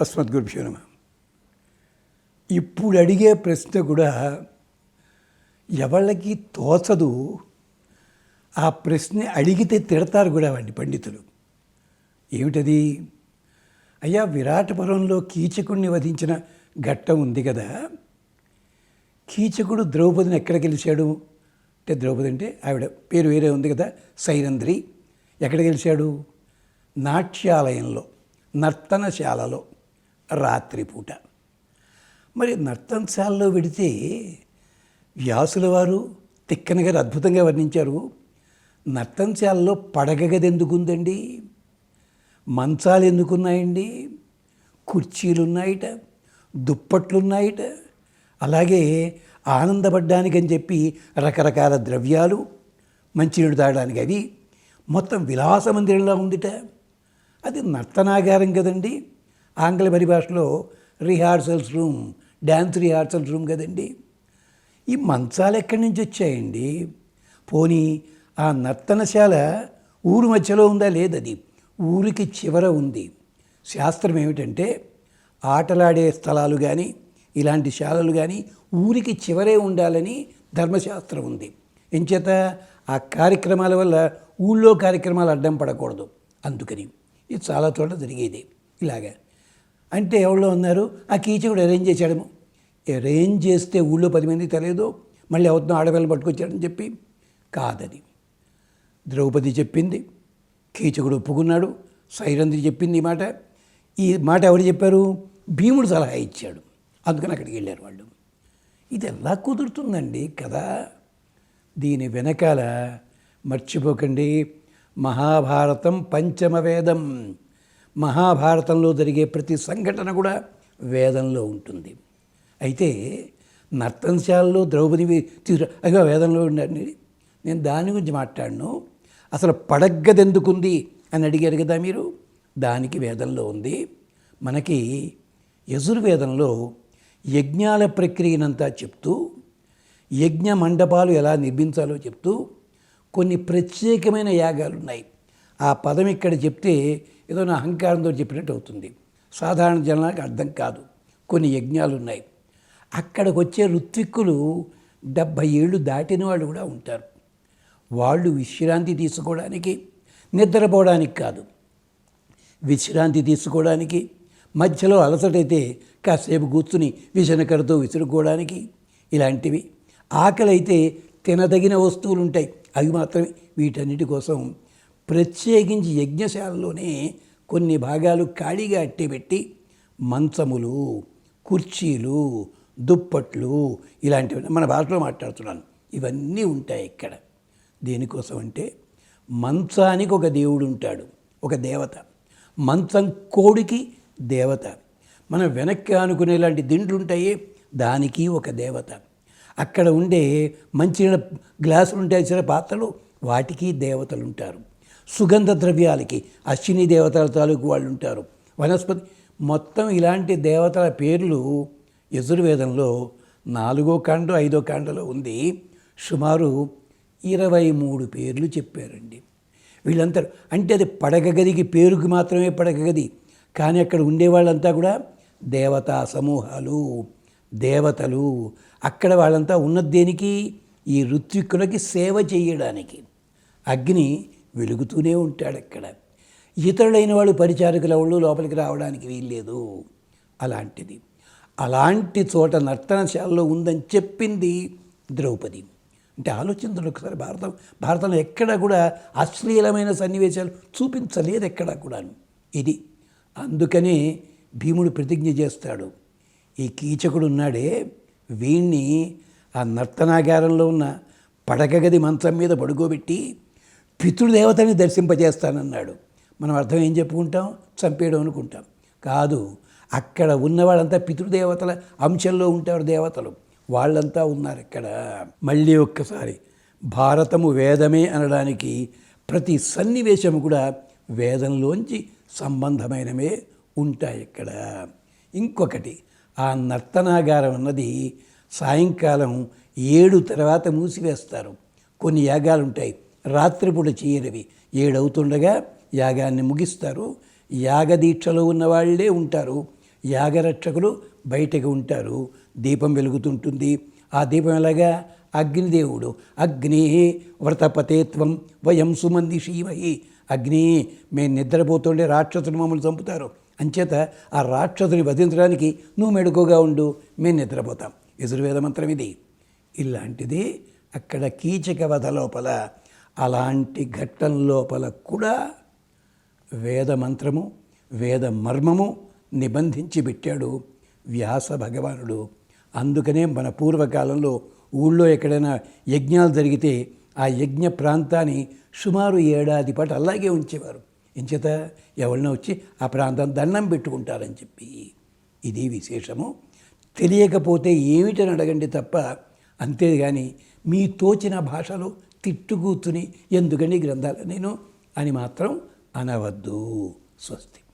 అస్మద్గురుభ్యో నమ ఇప్పుడు అడిగే ప్రశ్న కూడా ఎవళ్ళకి తోచదు ఆ ప్రశ్న అడిగితే తిడతారు కూడా వాడిని పండితులు. ఏమిటది? అయ్యా విరాటపురంలో కీచకుడిని వధించిన ఘట్టం ఉంది కదా. కీచకుడు ద్రౌపదిని ఎక్కడ గెలిచాడు? అంటే ద్రౌపది అంటే ఆవిడ పేరు వేరే ఉంది కదా సైరంధ్రి. ఎక్కడ గెలిచాడు? నాట్యాలయంలో నర్తనశాలలో. రాత్రిపూట. మరి నర్తంశాల్లో విడితే వ్యాసుల వారు తిక్కన గారు అద్భుతంగా వర్ణించారు. నర్తంశాల్లో పడగ గది ఎందుకుందండి మంచాలు ఎందుకున్నాయండి కుర్చీలు ఉన్నాయిట దుప్పట్లు ఉన్నాయిట అలాగే ఆనందపడ్డానికి అని చెప్పి రకరకాల ద్రవ్యాలు మంచినీళ్ళు తాగడానికి అవి మొత్తం విలాస మందిరంలా ఉందిట. అది నర్తనాగారం కదండి? ఆంగ్ల పరిభాషలో rehearsals room dance rehearsals room కదండి. ఈ మంచాలు ఎక్కడి నుంచి వచ్చాయండి? పోనీ ఆ నర్తనశాల ఊరు మధ్యలో ఉందా లేదది? ఊరికి చివర ఉంది. శాస్త్రం ఏమిటంటే ఆటలాడే స్థలాలు కానీ ఇలాంటి శాలలు కానీ ఊరికి చివరే ఉండాలని ధర్మశాస్త్రం ఉంది. ఎంచేత ఆ కార్యక్రమాల వల్ల ఊళ్ళో కార్యక్రమాలు అడ్డం పడకూడదు. అందుకని ఇది చాలా చోట్ల జరిగేది. ఇలాగా. అంటే ఎవరో ఉన్నారు? ఆ కీచకుడు అరేంజ్ చేశాడేమో అరేంజ్ చేస్తే ఊళ్ళో పది మంది తెలియదు. మళ్ళీ అవుతున్న ఆడపిల్లలు పట్టుకొచ్చాడని చెప్పి కాదని. ద్రౌపది చెప్పింది. కీచకుడు ఒప్పుకున్నాడు. సైరంధ్రి చెప్పింది ఈ మాట. ఈ మాట ఎవరు చెప్పారు? భీముడు సలహా ఇచ్చాడు. అందుకని అక్కడికి వెళ్ళారు వాళ్ళు. ఇది ఎలా కుదురుతుందండి కదా? దీని వెనకాల మర్చిపోకండి. మహాభారతం పంచమ వేదం మహాభారతంలో జరిగే ప్రతి సంఘటన కూడా వేదంలో ఉంటుంది. అయితే నర్తనశాలలో ద్రౌపది తీసుకు అయ్యో వేదంలో ఉండండి. నేను దాని గురించి మాట్లాడను. అసలు పడగ్గదెందుకుంది అని అడిగారు కదా మీరు? దానికి వేదంలో ఉంది. మనకి యజుర్వేదంలో యజ్ఞాల ప్రక్రియనంతా చెప్తూ యజ్ఞ మండపాలు ఎలా నిర్మించాలో చెప్తూ కొన్ని ప్రత్యేకమైన యాగాలు ఉన్నాయి ఆ పదం ఇక్కడ చెప్తే ఏదో నా అహంకారంతో చెప్పినట్టు అవుతుంది. సాధారణ జనానికి అర్థం కాదు. కొన్ని యజ్ఞాలు ఉన్నాయి. అక్కడికి వచ్చే ఋత్విక్కులు డెబ్భై ఏళ్ళు దాటిన వాళ్ళు కూడా ఉంటారు. వాళ్ళు విశ్రాంతి తీసుకోవడానికి నిద్రపోవడానికి కాదు. విశ్రాంతి తీసుకోవడానికి మధ్యలో అలసటైతే కాసేపు కూర్చుని విసనకరతో విసురుకోవడానికి ఇలాంటివి. ఆకలి అయితే తినదగిన వస్తువులు ఉంటాయి అవి మాత్రమే. వీటన్నిటి కోసం ప్రత్యేకించి యజ్ఞశాలలోనే కొన్ని భాగాలు ఖాళీగా అట్టేపెట్టి మంచములు కుర్చీలు దుప్పట్లు ఇలాంటివి మన భాషలో మాట్లాడుతున్నాను. ఇవన్నీ ఉంటాయి ఇక్కడ. దేనికోసం అంటే మంచానికి ఒక దేవుడు ఉంటాడు ఒక దేవత. మంచం కోడికి దేవత. మనం వెనక్కి అనుకునే లాంటి దిండ్లు ఉంటాయి దానికి ఒక దేవత. అక్కడ ఉండే మంచి గ్లాసులు ఉంటాయి చిన్న పాత్రలు వాటికి దేవతలు ఉంటారు. సుగంధ ద్రవ్యాలకి అశ్విని దేవతల తాలూకు వాళ్ళు ఉంటారు వనస్పతి మొత్తం ఇలాంటి దేవతల పేర్లు యజుర్వేదంలో నాలుగో కాండ ఐదో కాండలో ఉంది. సుమారు ఇరవై మూడు పేర్లు చెప్పారండి. వీళ్ళందరూ అంటే అది పడగ గదికి పేరుకి మాత్రమే పడగ గది కానీ అక్కడ ఉండేవాళ్ళంతా కూడా దేవతా సమూహాలు దేవతలు. అక్కడ వాళ్ళంతా ఉన్నది దేనికి? ఈ ఋత్విక్కులకి సేవ చేయడానికి. అగ్ని వెలుగుతూనే ఉంటాడు అక్కడ. ఇతరులైన వాళ్ళు పరిచారకుల వాళ్ళు లోపలికి రావడానికి వీల్లేదు. అలాంటిది. అలాంటి చోట నర్తనశాలలో ఉందని చెప్పింది ద్రౌపది. అంటే ఆలోచించండి ఒకసారి భారతం భారతంలో ఎక్కడా కూడా అశ్లీలమైన సన్నివేశాలు చూపించలేదు ఎక్కడా కూడాను. ఇది అందుకనే భీముడు ప్రతిజ్ఞ చేస్తాడు. ఈ కీచకుడు ఉన్నాడే వీణ్ణి ఆ నర్తనాగారంలో ఉన్న పడకగది మంచం మీద పడుకోబెట్టి పితృదేవతని దర్శింపజేస్తానన్నాడు. మనం అర్థం ఏం చెప్పుకుంటాం? చంపేయడం అనుకుంటాం. కాదు అక్కడ ఉన్నవాళ్ళంతా పితృదేవతల అంశంలో ఉంటారు దేవతలు. వాళ్ళంతా ఉన్నారు ఇక్కడ. మళ్ళీ ఒక్కసారి భారతము వేదమే అనడానికి ప్రతి సన్నివేశము కూడా వేదంలోంచి సంబంధమైనవే ఉంటాయి ఇక్కడ. ఇంకొకటి ఆ నర్తనాగారం అన్నది సాయంకాలం ఏడు తర్వాత మూసివేస్తారు. కొన్ని యాగాలు ఉంటాయి రాత్రిపూట చేయనివి. ఏడవుతుండగా యాగాన్ని ముగిస్తారు. యాగదీక్షలో ఉన్న వాళ్ళే ఉంటారు. యాగరక్షకులు బయటకు ఉంటారు. దీపం వెలుగుతుంటుంది. ఆ దీపం ఎలాగా? అగ్నిదేవుడు. అగ్ని వ్రతపతేత్వం వయం సుమంది శీమహి. అగ్ని మేము నిద్రపోతుండే రాక్షసులు మమ్మల్ని చంపుతారు. అంచేత ఆ రాక్షసుని వధించడానికి నువ్వు మెడుకోగా ఉండు. మేము నిద్రపోతాం. యజుర్వేద మంత్రం ఇది. ఇలాంటిది అక్కడ కీచక వధ లోపల అలాంటి ఘట్టం లోపల కూడా వేద మంత్రము వేద మర్మము నిబంధించి పెట్టాడు వ్యాస భగవానుడు. అందుకనే మన పూర్వకాలంలో ఊళ్ళో ఎక్కడైనా యజ్ఞాలు జరిగితే ఆ యజ్ఞ ప్రాంతాన్ని సుమారు ఏడాది పాటు అలాగే ఉంచేవారు. ఎంచేత ఎవరినో వచ్చి ఆ ప్రాంతం దండం పెట్టుకుంటారని చెప్పి. ఇది విశేషము. తెలియకపోతే ఏమిటని అడగండి తప్ప అంతేగాని మీ తోచిన భాషలో తిట్టుగూతుని ఎందుకని గ్రంథాలు? నేను అని మాత్రం అనవద్దు. స్వస్తి.